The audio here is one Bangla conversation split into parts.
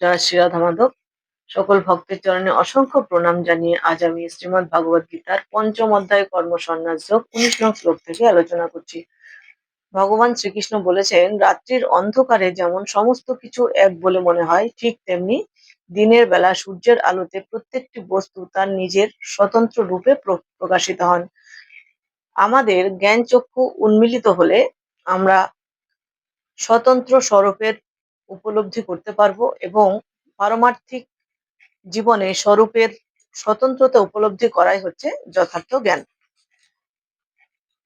যারা শ্রীরাধা মাধব, সকল ভক্তের চরণে অসংখ্য প্রণাম জানিয়ে আজ আমি শ্রীমদ ভাগবত গীতার পঞ্চম অধ্যায় কর্ম সন্ন্যাস যোগ উনিশ নং শ্লোক থেকে আলোচনা করছি। ভগবান শ্রীকৃষ্ণ বলেছেন, রাত্রির অন্ধকারে যেমন সমস্ত কিছু এক বলে মনে হয়, ঠিক তেমনি দিনের বেলা সূর্যের আলোতে প্রত্যেকটি বস্তু তার নিজের স্বতন্ত্র রূপে প্র- প্রকাশিত হন। আমাদের জ্ঞান চক্ষু উন্মিলিত হলে আমরা স্বতন্ত্র স্বরূপের উপলব্ধি করতে পারব এবং পারমার্থিক জীবনে স্বরূপের স্বতন্ত্রতা উপলব্ধি করাই হচ্ছে যথার্থ জ্ঞান।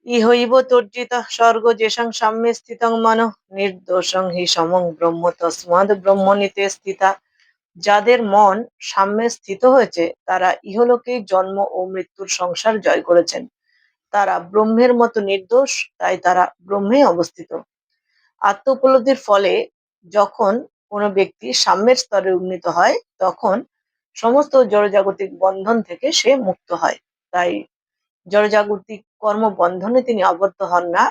ইহৈব তর্জিত স্বর্গ যেসং সাম্যে স্থিতং মন নির্দোষং হি সমং ব্রহ্ম তস্মাদ ব্রহ্মণীতে স্থিতা। যাদের মন সাম্যে স্থিত হয়েছে, তারা ইহলোকেই জন্ম ও মৃত্যুর সংসার জয় করেছেন। তারা ব্রহ্মের মতো নির্দোষ, তাই তারা ব্রহ্মে অবস্থিত। আত্ম উপলব্ধির ফলে যখন কোনো ব্যক্তি সাম্যের স্তরে উন্নীত হয়, তখন সমস্ত জড়জাগতিক বন্ধন থেকে সে মুক্ত হয়। তাই জড়জাগতিক কর্ম বন্ধনে তিনি আবদ্ধ হন না,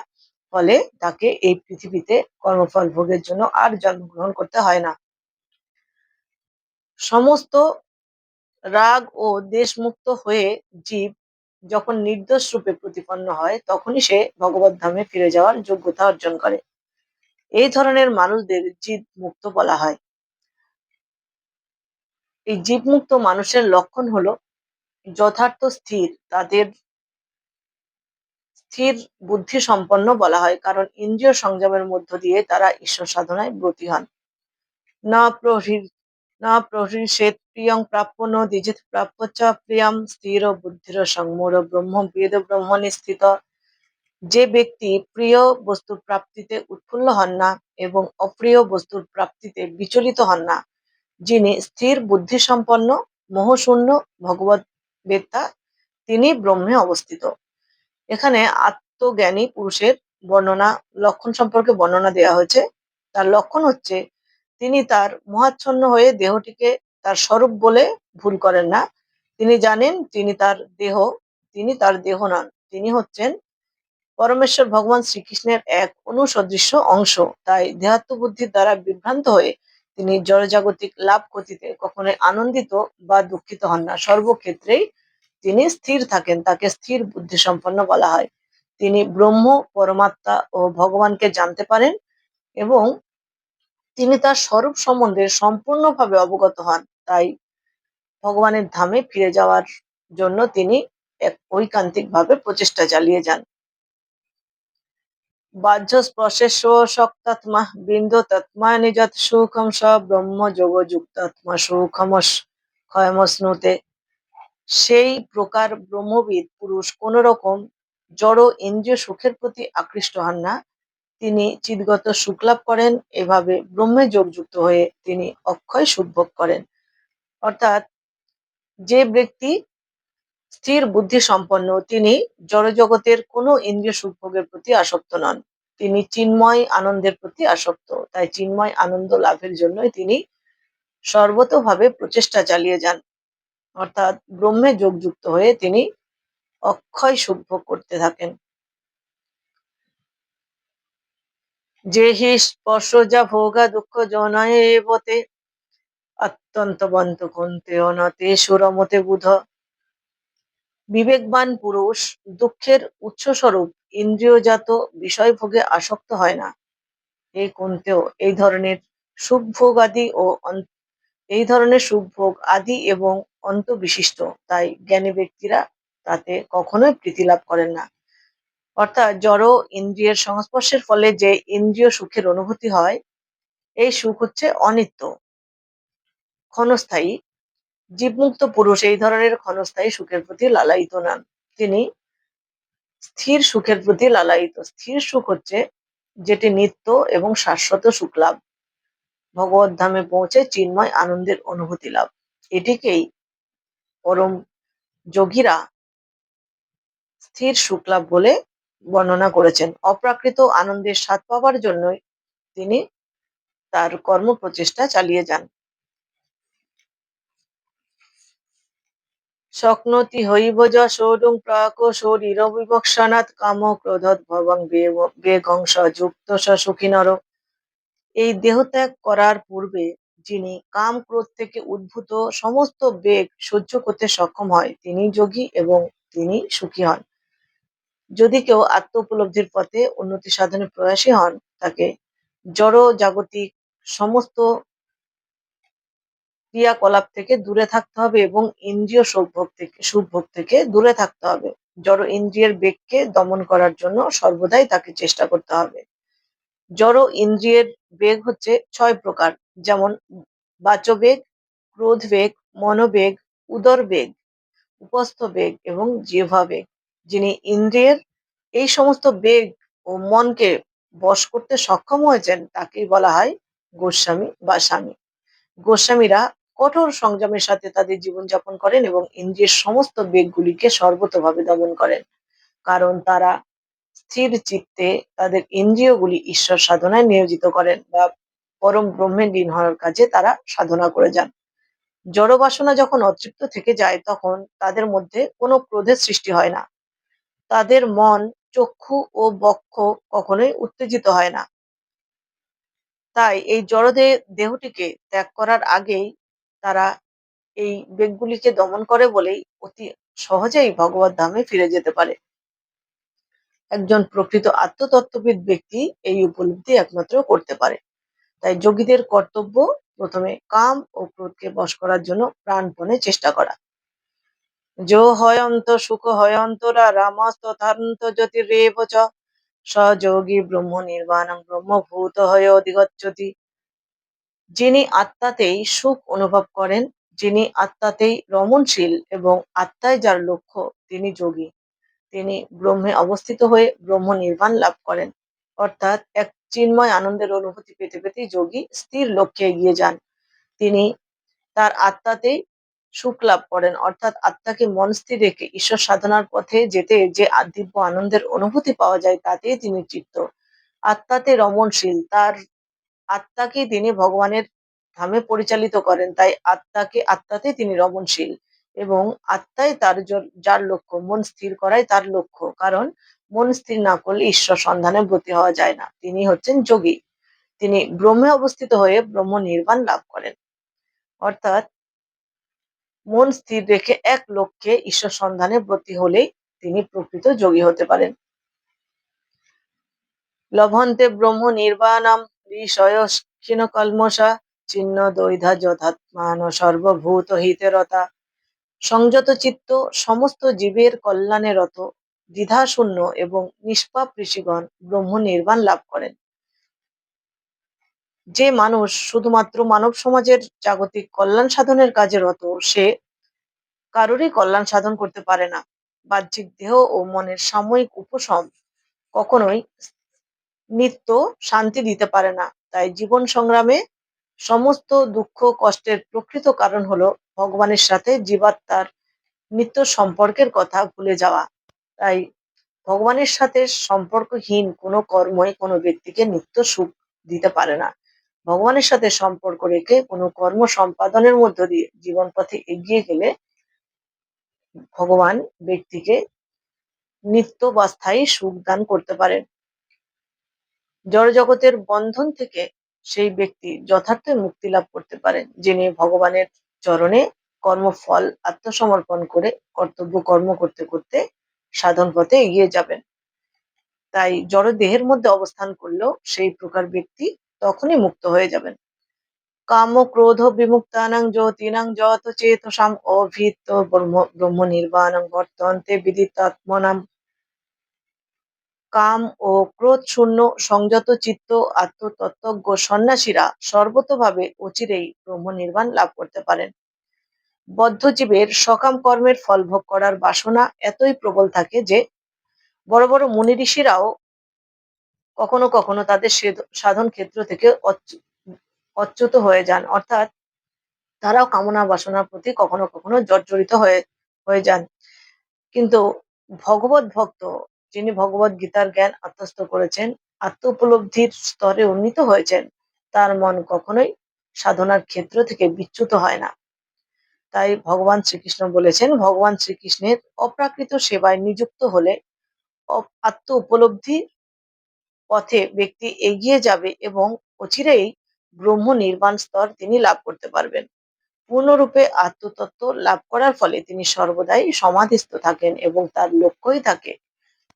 ফলে তাকে এই পৃথিবীতে কর্মফল ভোগের জন্য আর জন্মগ্রহণ করতে হয় না। সমস্ত রাগ ও দেশমুক্ত হয়ে জীব যখন নির্দোষ রূপে প্রতিপন্ন হয়, তখনই সে ভগবত ধামে ফিরে যাওয়ার যোগ্যতা অর্জন করে। এই ধরনের মানুষদের জীব মুক্ত বলা হয়। এই জীবমুক্ত মানুষের লক্ষণ হলো যথার্থ স্থির, তাদের স্থির বুদ্ধি সম্পন্ন বলা হয়, কারণ ইন্দ্রিয় সংযমের মধ্য দিয়ে তারা ঈশ্বর সাধনায় ব্রতী হন। না প্রহৃ না প্রহৃষেত প্রিয়ং প্রাপ্য ন প্রাপ্য চ প্রিয়ম স্থির বুদ্ধির সংমূঢ় ব্রহ্ম বেদ ব্রহ্মণি স্থিত যে ব্যক্তি প্রিয় বস্তুর প্রাপ্তিতে উৎফুল্ল হন না এবং অপ্রিয় বস্তুর প্রাপ্তিতে বিচলিত হন না, যিনি স্থির বুদ্ধি সম্পন্ন মোহশূন্য ভগবত বেত্তা তিনি ব্রহ্মে অবস্থিত। এখানে আত্মজ্ঞানী পুরুষের বর্ণনা, লক্ষণ সম্পর্কে বর্ণনা দেওয়া হয়েছে। তার লক্ষণ হচ্ছে, তিনি তার মহাচ্ছন্ন হয়ে দেহটিকে তার স্বরূপ বলে ভুল করেন না। তিনি জানেন তিনি তার দেহ, তিনি তার দেহ নন। তিনি হচ্ছেন পরমেশ্বর ভগবান শ্রীকৃষ্ণের এক অনুসদৃশ্য অংশ। তাই দেহাত্ম বুদ্ধির দ্বারা বিভ্রান্ত হয়ে তিনি জড়জাগতিক লাভ ক্ষতিতে কখনোই আনন্দিত বা দুঃখিত হন না। সর্বক্ষেত্রেই তিনি স্থির থাকেন, তাকে স্থির বুদ্ধি সম্পন্ন বলা হয়। তিনি ব্রহ্ম, পরমাত্মা ও ভগবানকে জানতে পারেন এবং তিনি তার স্বরূপ সম্বন্ধে সম্পূর্ণভাবে অবগত হন। তাই ভগবানের ধামে ফিরে যাওয়ার জন্য তিনি এক ঐকান্তিক ভাবে প্রচেষ্টা চালিয়ে যান। বাহ্য স্পর্শের শক্তাত্মা বিন্দু তৎমা নিযত সুখম স ব্রহ্ম যোগ যুক্তাত্মা সুখমস ক্ষয়মস্নুতে সেই প্রকার ব্রহ্মবিদ পুরুষ কোন রকম জড় ইন্দ্রিয় সুখের প্রতি আকৃষ্ট হন না। তিনি চিদগত সুখ লাভ করেন, এভাবে ব্রহ্মে যোগযুক্ত হয়ে তিনি অক্ষয় সুখ ভোগ করেন। অর্থাৎ যে ব্যক্তি স্থির বুদ্ধি সম্পন্ন, তিনি জড়জগতের কোনো ইন্দ্রিয় সুখ ভোগের প্রতি আসক্ত নন। তিনি চিন্ময় আনন্দের প্রতি আসক্ত, তাই চিন্ময় আনন্দ লাভের জন্যই তিনি সর্বতভাবে প্রচেষ্টা চালিয়ে যান। অর্থাৎ ব্রহ্মে যোগযুক্ত হয়ে তিনি অক্ষয় সুখ ভোগ করতে থাকেন। যে হি স্পর্শ যা ভোগা দুঃখ জনয়ে বতে অত্যন্ত বন্ত কন্তে অনতে সুরমতে বুধ বিবেকবান পুরুষ দুঃখের উৎসস্বরূপ ইন্দ্রিয়জাত বিষয়ভোগে আসক্ত হয় না। এই কুন্তেও এই ধরনের সুখ ভোগ আদি ও এই ধরনের সুখ ভোগ আদি এবং অন্ত বিশিষ্ট তাই জ্ঞানী ব্যক্তিরা তাতে কখনোই প্রীতি লাভ করেন না। অর্থাৎ জড় ইন্দ্রিয়ের সংস্পর্শের ফলে যে ইন্দ্রিয় সুখের অনুভূতি হয়, এই সুখ হচ্ছে অনিত্য। ক্ষণস্থায়ী জীবমুক্ত পুরুষ এই ধরনের ক্ষণস্থায়ী সুখের প্রতি লালায়িত নন তিনি স্থির সুখের প্রতি লালায়িত। স্থির সুখ হচ্ছে যেটি নিত্য এবং শাশ্বত সুখ লাভ। ভগবত ধামে পৌঁছে চিন্ময় আনন্দের অনুভূতি লাভ। এটিকেই পরম যোগীরা স্থির সুখ লাভ বলে বর্ণনা করেছেন। অপ্রাকৃত আনন্দের স্বাদ পাওয়ার জন্যই তিনি তার কর্ম প্রচেষ্টা চালিয়ে যান। শক্নতি হইব য সৌরং প্রাক শরীর বিবক্ষণাৎ কাম ক্রোধত ভবং বেগংস যুক্ত স সুখী নর। এই দেহ ত্যাগ করার পূর্বে যিনি কাম ক্রোধ থেকে উদ্ভূত সমস্ত বেগ সহ্য করতে সক্ষম হয়, তিনি যোগী এবং তিনি সুখী হন। যদি কেউ আত্ম উপলব্ধির পথে উন্নতি সাধনে প্রয়াসী হন, তাকে জড় জাগতিক সমস্ত ক্রিয়াকলাপ থেকে দূরে থাকতে হবে এবং ইন্দ্রিয় সুখভোগ থেকে সুখভোগ থেকে দূরে থাকতে হবে। জড় ইন্দ্রিয়ের বেগকে দমন করার জন্য সর্বদাই তাকে চেষ্টা করতে হবে। জড় ইন্দ্রিয়ের বেগ হচ্ছে ছয় প্রকার, যেমন বাচবেগ ক্রোধ বেগ মনোবেগ উদর বেগ উপস্থ বেগ এবং জিহ্বা বেগ যিনি ইন্দ্রিয়ের এই সমস্ত বেগ ও মনকে বশ করতে সক্ষম হয়েছেন, তাকেই বলা হয় গোস্বামী বা স্বামী। গোস্বামীরা কঠোর সংযমের সাথে তাদের জীবনযাপন করেন এবং ইন্দ্রিয়ের সমস্ত বেগগুলিকে সর্বতভাবে দমন করেন। কারণ তারা স্থির চিত্তে তাদের ইন্দ্রিয়গুলি ঈশ্বর সাধনায় নিয়োজিত করেন বা পরম ব্রহ্মে লীন হওয়ার কাজে তারা সাধনা করে যান। জড় বাসনা যখন অতৃপ্ত থেকে যায়, তখন তাদের মধ্যে কোনো ক্রোধের সৃষ্টি হয় না। তাদের মন চক্ষু ও বক্ষ কখনোই উত্তেজিত হয় না। তাই এই জড়দে দেহটিকে ত্যাগ করার আগেই তারা এই বেগগুলিকে দমন করে বলেই অতি সহজেই ভগবত ধামে ফিরে যেতে পারে। একজন প্রকৃত আত্মতত্ত্ববিদ ব্যক্তি এই উপলব্ধি একমাত্র করতে পারে। তাই যোগীদের কর্তব্য প্রথমে কাম ও ক্রোধকে বশ করার জন্য প্রাণপণে চেষ্টা করা। যো হয়ন্ত সুখ হয়ন্তরা রামস্তথান্ত জ্যোতিরেব চ সযোগী ব্রহ্ম নির্বাণং ব্রহ্মভূত হয়ে অধিগচ্ছতি যিনি আত্মাতেই সুখ অনুভব করেন, যিনি আত্মাতেই রমণশীল এবং আত্মায় যার লক্ষ্য, তিনি যোগী। তিনি ব্রহ্মে অবস্থিত হয়ে ব্রহ্ম নির্বাণ লাভ করেন। অর্থাৎ এক চিন্ময় আনন্দের অনুভূতি পেতে পেতেই যোগী স্থির লক্ষ্যে এগিয়ে যান। তিনি তার আত্মাতেই সুখ লাভ করেন। অর্থাৎ আত্মাকে মন স্থির রেখে ঈশ্বর সাধনার পথে যেতে যে দিব্য আনন্দের অনুভূতি পাওয়া যায়, তাতেই তিনি চিত্ত আত্মাতে রমণশীল, তার আত্মাকে তিনি ভগবানের ধামে পরিচালিত করেন। তাই আত্মাকে, আত্মাতে তিনি রমণশীল এবং আত্মাই তার যার লক্ষ্য, মন স্থির করাই তার লক্ষ্য। কারণ মন স্থির না করলে ঈশ্বর সন্ধানে ব্রতী হওয়া যায় না। তিনি হচ্ছেন যোগী। তিনি ব্রহ্মে অবস্থিত হয়ে ব্রহ্ম নির্বাণ লাভ করেন। অর্থাৎ মন স্থির রেখে এক লক্ষ্যে ঈশ্বর সন্ধানে ব্রতী হলেই তিনি প্রকৃত যোগী হতে পারেন। লভন্তে ব্রহ্ম নির্বাণম বিষয় ক্ষীণ কলমসা চিহ্ন দৈধা যথাত্মান সর্বভূত হিতেরতা সংযত চিত্ত সমস্ত জীবের কল্যাণে রত, দ্বিধাশূন্য এবং নিষ্পাপ ঋষিগণ ব্রহ্ম নির্বাণ লাভ করেন। যে মানুষ শুধুমাত্র মানব সমাজের জাগতিক কল্যাণ সাধনের কাজে রত, সে কারোরই কল্যাণ সাধন করতে পারে না। বাহ্যিক দেহ ও মনের সাময়িক উপশম কখনোই নিত্য শান্তি দিতে পারে না। তাই জীবন সংগ্রামে সমস্ত দুঃখ কষ্টের প্রকৃত কারণ হলো ভগবানের সাথে জীবাত্মার নিত্য সম্পর্কের কথা ভুলে যাওয়া। তাই ভগবানের সাথে সম্পর্কহীন কোনো কর্মই কোনো ব্যক্তিকে নিত্য সুখ দিতে পারে না। ভগবানের সাথে সম্পর্ক রেখে কোনো কর্ম সম্পাদনের মধ্য দিয়ে জীবন পথে এগিয়ে গেলে ভগবান ব্যক্তিকে নিত্য বা স্থায়ী সুখ দান করতে পারেন। জড়জগতের বন্ধন থেকে সেই ব্যক্তি যথার্থ মুক্তি লাভ করতে পারেন, যিনি ভগবানের চরণে কর্মফল আত্মসমর্পণ করে কর্তব্য কর্ম করতে করতে সাধন পথে এগিয়ে যাবেন। তাই জড় দেহের মধ্যে অবস্থান করলেও সেই প্রকার ব্যক্তি তখনই মুক্ত হয়ে যাবেন। কাম ক্রোধ বিমুক্তানাং জ্যোতিনাং যত চেতসাম অভিত ব্রহ্ম ব্রহ্ম নির্বাণং বর্তন্তে বিদিতাত্মনাম কাম ও ক্রোধ শূন্য সংযত চিত্ত আত্মতত্ত্বজ্ঞ সন্ন্যাসীরা সর্বতভাবে অচিরেই ব্রহ্ম নির্বাণ লাভ করতে পারেন। বদ্ধজীবের সকাম কর্মের ফল ভোগ করার বাসনা এতই প্রবল থাকে যে, বড় বড় মুনি ঋষিরাও কখনো কখনো তাদের সাধন ক্ষেত্র থেকে অচ্যু- অচ্যুত হয়ে যান। অর্থাৎ তারাও কামনা বাসনার প্রতি কখনো কখনো জর্জরিত হয়ে হয়ে যান। কিন্তু ভগবত ভক্ত যিনি ভগবত গীতার জ্ঞান আত্মস্থ করেছেন আত্ম উপলব্ধির স্তরে উন্নীত হয়েছেন, তার মন কখনোই সাধনার ক্ষেত্র থেকে বিচ্যুত হয় না। তাই ভগবান শ্রীকৃষ্ণ বলেছেন, ভগবান শ্রীকৃষ্ণের অপ্রাকৃত সেবায় নিযুক্ত হলে আত্ম উপলব্ধির পথে ব্যক্তি এগিয়ে যাবে এবং অচিরেই ব্রহ্ম নির্বাণ স্তর তিনি লাভ করতে পারবেন। পূর্ণরূপে আত্মতত্ত্ব লাভ করার ফলে তিনি সর্বদাই সমাধিস্থ থাকেন এবং তার লক্ষ্যই থাকে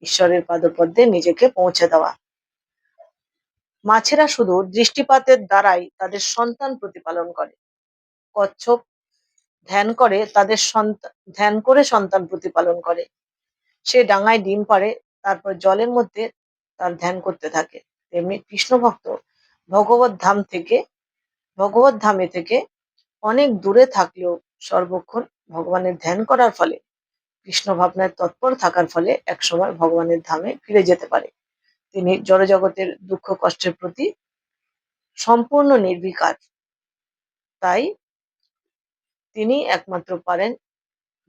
ঈশ্বরের পাদপদ্মে নিজেকে পৌঁছে দেওয়া। মাছেরা শুধু দৃষ্টিপাতের দ্বারাই তাদের সন্তান প্রতিপালন করে। কচ্ছপ ধ্যান করে তাদের সন্তান ধ্যান করে সন্তান প্রতিপালন করে। সে ডাঙায় ডিম পাড়ে, তারপর জলের মধ্যে তার ধ্যান করতে থাকে। তেমনি কৃষ্ণ ভক্ত ভগবত ধাম থেকে, ভগবত ধামে থেকে অনেক দূরে থাকলেও সর্বক্ষণ ভগবানের ধ্যান করার ফলে কৃষ্ণ ভাবনায় তৎপর থাকার ফলে একসময় ভগবানের ধামে ফিরে যেতে পারে। তিনি জড়জগতের দুঃখ কষ্টের প্রতি সম্পূর্ণ নির্বিকার। তাই তিনি একমাত্র পারেন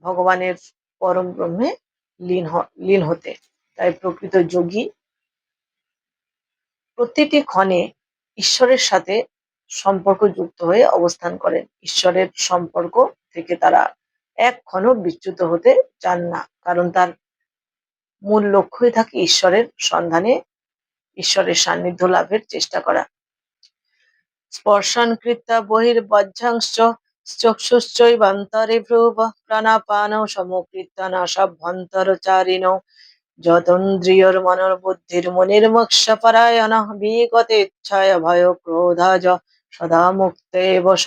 ভগবানের পরম ব্রহ্মে লীন লীন হতে। তাই প্রকৃত যোগী প্রতিটি ক্ষণে ঈশ্বরের সাথে সম্পর্ক যুক্ত হয়ে অবস্থান করেন। ঈশ্বরের সম্পর্ক থেকে তারা এক বিচ্যুত হতে চান না, কারণ তার মূল লক্ষ্যই থাকে ঈশ্বরের সন্ধানে, ঈশ্বরের সান্নিধ্য লাভের চেষ্টা করা। স্পর্শন কৃত্য বহির্বজ্জাংশ্চ চক্ষুশ্চৈবান্তরে ভ্রুব প্রাণাপান সমকৃত্য নাশাভ্যন্তরচারিণ যতন্দ্রিয়র মনর বুদ্ধির মনির্মক্ষ পরায়ণ বিগত ইচ্ছায় ভয় ক্রোধাজ সদা মুক্তে বস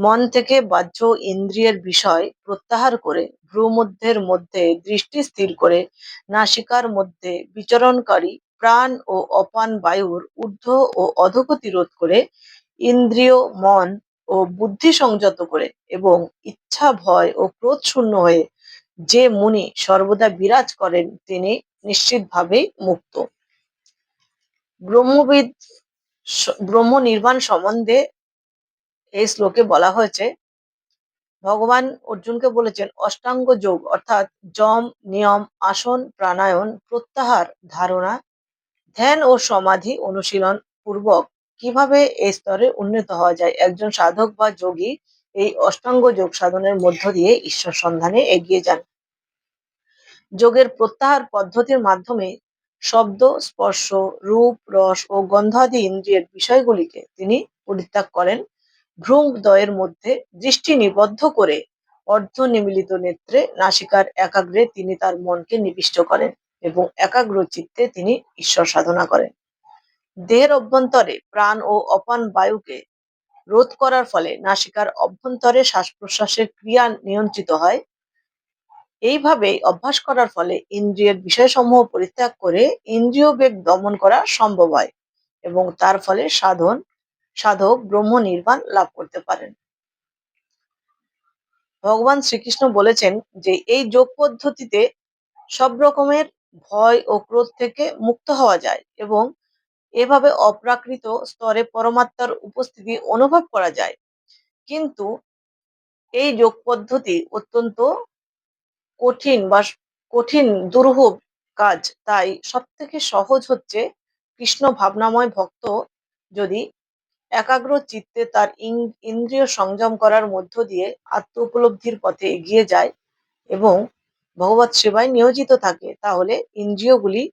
মন থেকে বাহ্য ইন্দ্রিয়ের বিষয় প্রত্যাহার করে ভ্রুমধ্যের মধ্যে দৃষ্টি স্থির করে নাসিকার মধ্যে বিচরণকারী প্রাণ ও অপান বায়ুর ঊর্ধ্ব ও অধোগতি রোধ করে ইন্দ্রিয়, মন ও বুদ্ধি সংযত করে এবং ইচ্ছা, ভয় ও ক্রোধ শূন্য হয়ে যে মুনি সর্বদা বিরাজ করেন তিনি নিশ্চিতভাবেই মুক্ত। ব্রহ্মবিদ ব্রহ্ম নির্বাণ সম্বন্ধে এই শ্লোকে বলা হয়েছে, ভগবান অর্জুনকে বলেছেন, অষ্টাঙ্গ যোগ অর্থাৎ যম, নিয়ম, আসন, প্রাণায়াম, প্রত্যাহার ধারণা, ধ্যান ও সমাধি অনুশীলন পূর্বক কীভাবে এই স্তরে উন্নীত হওয়া যায়? একজন সাধক বা যোগী এই অষ্টাঙ্গ যোগ সাধনের মধ্য দিয়ে ঈশ্বর সন্ধানে এগিয়ে যান। যোগের প্রত্যাহার পদ্ধতির মাধ্যমে শব্দ, স্পর্শ, রূপ, রস ও গন্ধাদি ইন্দ্রিয়ের বিষয়গুলিকে তিনি পরিত্যাগ করেন। ভ্রূমদ্বয়ের মধ্যে দৃষ্টি নিবদ্ধ করে অর্ধ নিমিলিত নেত্রে নাসিকার একাগ্রে তিনি তার মনকে নিবিষ্ট করেন এবং একাগ্র চিত্তে তিনি ঈশ্বর সাধনা করেন। দেহের অভ্যন্তরে প্রাণ ও অপান বায়ুকে রোধ করার ফলে নাসিকার অভ্যন্তরে শ্বাস প্রশ্বাসের ক্রিয়া নিয়ন্ত্রিত হয়। এইভাবে অভ্যাস করার ফলে ইন্দ্রিয়ের বিষয়সমূহ পরিত্যাগ করে ইন্দ্রিয় বেগ দমন করা সম্ভব হয় এবং তার ফলে সাধন সাধক ব্রহ্ম নির্বাণ লাভ করতে পারেন। ভগবান শ্রীকৃষ্ণ বলেছেন যে, এই যোগ পদ্ধতিতে সব রকমের ভয় ও ক্রোধ থেকে মুক্ত হওয়া যায় এবং এভাবে অপ্রাকৃত স্তরে পরমাত্মার উপস্থিতি অনুভব করা যায়। কিন্তু এই যোগ পদ্ধতি অত্যন্ত কঠিন বা কঠিন দুরূহ কাজ, তাই সব থেকে সহজ হচ্ছে কৃষ্ণ ভাবনাময় ভক্ত যদি একাগ্র চিত্তে তার ইন- ইন্দ্রিয় সংযম করার মধ্য দিয়ে আত্ম উপলব্ধির পথে এগিয়ে যায় এবং ভগবত সেবায় নিয়োজিত থাকে, তাহলে ইন্দ্রিয়গুলি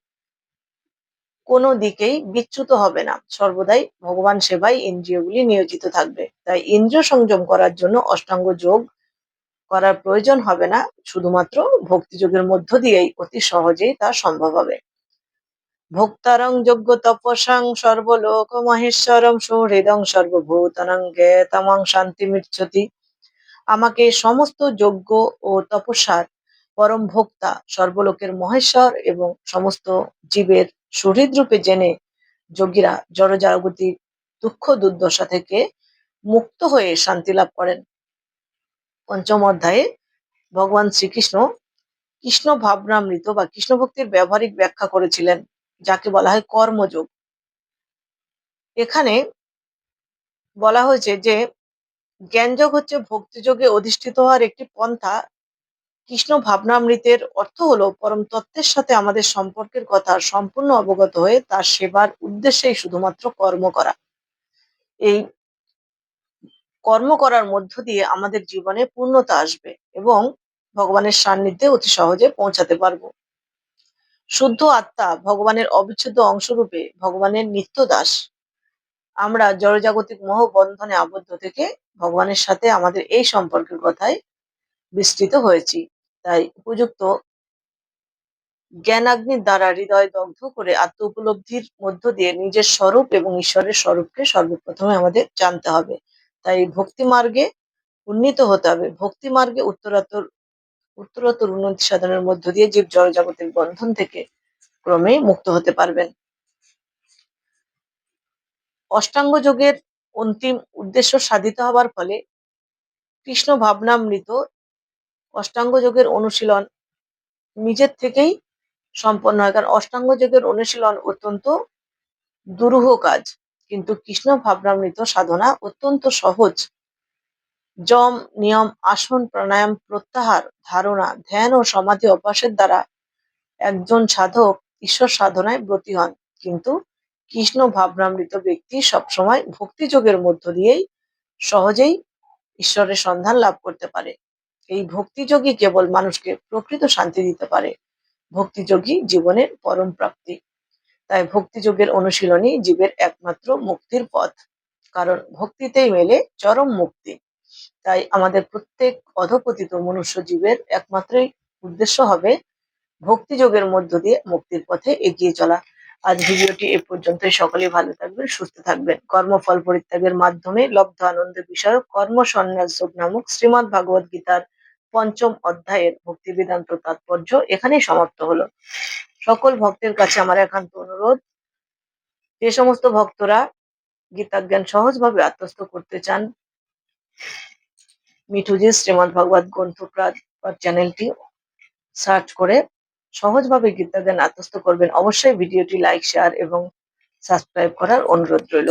কোনো দিকেই বিচ্যুত হবে না। সর্বদাই ভগবান সেবায় ইন্দ্রিয়গুলি নিয়োজিত থাকবে। তাই ইন্দ্রিয় সংযম করার জন্য অষ্টাঙ্গ যোগ করার প্রয়োজন হবে না, শুধুমাত্র ভক্তিযোগের মধ্য দিয়েই অতি সহজেই তা সম্ভব হবে। ভোক্তারং যোগ্য তপসাং সর্বলোক মহেশ্বরম সুহৃদং সর্বভূতানং জ্ঞেতমং শান্তি মিচ্ছতি। আমাকে সমস্ত যজ্ঞ ও তপস্যার পরম ভোক্তা, সর্বলোকের মহেশ্বর এবং সমস্ত জীবের সুহৃদ রূপে জেনে যোগীরা জড়জাগতিক দুঃখ দুর্দশা থেকে মুক্ত হয়ে শান্তি লাভ করেন। পঞ্চম অধ্যায়ে ভগবান শ্রীকৃষ্ণ কৃষ্ণ ভাবনামৃত বা কৃষ্ণ ভক্তির ব্যবহারিক ব্যাখ্যা করেছিলেন। যাকে বলা হয় কর্মযোগ। এখানে বলা হয়েছে যে, জ্ঞানযোগ হচ্ছে ভক্তিযোগে অধিষ্ঠিত হওয়ার একটি পন্থা। কৃষ্ণ ভাবনামৃতের অর্থ হলো পরম তত্ত্বের সাথে আমাদের সম্পর্কের কথা সম্পূর্ণ অবগত হয়ে তার সেবার উদ্দেশ্যেই শুধুমাত্র কর্ম করা। এই কর্ম করার মধ্য দিয়ে আমাদের জীবনে পূর্ণতা আসবে এবং ভগবানের সান্নিধ্যে অতি সহজে পৌঁছাতে পারব। শুদ্ধ আত্মা ভগবানের অবিচ্ছেদ্য অংশরূপে ভগবানের নিত্য দাস আমরা জড়জাগতিক মোহ বন্ধনে আবদ্ধ থেকে ভগবানের সাথে আমাদের এই সম্পর্কের কথায় বিস্তৃত হয়েছি। তাই উপযুক্ত জ্ঞানাগ্নির দ্বারা হৃদয় দগ্ধ করে আত্ম উপলব্ধির মধ্য দিয়ে নিজের স্বরূপ এবং ঈশ্বরের স্বরূপকে সর্বপ্রথমে আমাদের জানতে হবে। তাই ভক্তি মার্গে উন্নীত হতে হবে। ভক্তি মার্গে উত্তরাত্তর উত্তরোত্তর উন্নতি সাধনের মধ্য দিয়ে জীব জড়জাগতিক বন্ধন থেকে ক্রমে মুক্ত হতে পারবেন। অষ্টাঙ্গ যোগের অন্তিম উদ্দেশ্য সাধিত হবার ফলে কৃষ্ণ ভাবনামৃত অষ্টাঙ্গ যোগের অনুশীলন নিজের থেকেই সম্পন্ন হয়। কারণ অষ্টাঙ্গ যোগের অনুশীলন অত্যন্ত দুরূহ কাজ, কিন্তু কৃষ্ণ ভাবনামৃত সাধনা অত্যন্ত সহজ। যম নিয়ম আসন প্রাণায়াম, প্রত্যাহার, ধারণা, ধ্যান ও সমাধি অভ্যাসের দ্বারা একজন সাধক ঈশ্বর সাধনায় ব্রতী হন। কিন্তু কৃষ্ণ ভাবনামৃত ব্যক্তি সবসময় ভক্তিযোগের মধ্য দিয়েই সহজেই ঈশ্বরের সন্ধান লাভ করতে পারে। এই ভক্তিযোগী কেবল মানুষকে প্রকৃত শান্তি দিতে পারে। ভক্তিযোগী জীবনের পরম প্রাপ্তি। তাই ভক্তিযোগের অনুশীলনই জীবের একমাত্র মুক্তির পথ। কারণ ভক্তিতেই মেলে চরম মুক্তি। তাই আমাদের প্রত্যেক অধপতিত মনুষ্য জীবের একমাত্রই উদ্দেশ্য হবে ভক্তিযোগের মধ্য দিয়ে মুক্তির পথে এগিয়ে চলা। আজ ভিডিওটি এ পর্যন্তই। সকলেই ভালো থাকবেন, সুস্থ থাকবেন। কর্মফল পরিত্যাগের মাধ্যমে লব্ধ আনন্দ বিষয়ক কর্ম সন্ন্যাস যোগ নামক শ্রীমৎ ভাগবত গীতার পঞ্চম অধ্যায়ের ভক্তি বেদান্ত তাৎপর্য এখানেই সমাপ্ত হলো। সকল ভক্তের কাছে আমার একান্ত অনুরোধ, যে সমস্ত ভক্তরা গীতা জ্ঞান সহজভাবে আত্মস্থ করতে চান মিঠুজি শ্রীমদ ভগবত গ্রন্থপ্রাদ চ্যানেলটি সার্চ করে সহজভাবে গীতাদের আত্মস্থ করবেন। অবশ্যই ভিডিওটি লাইক, শেয়ার এবং সাবস্ক্রাইব করার অনুরোধ রইল।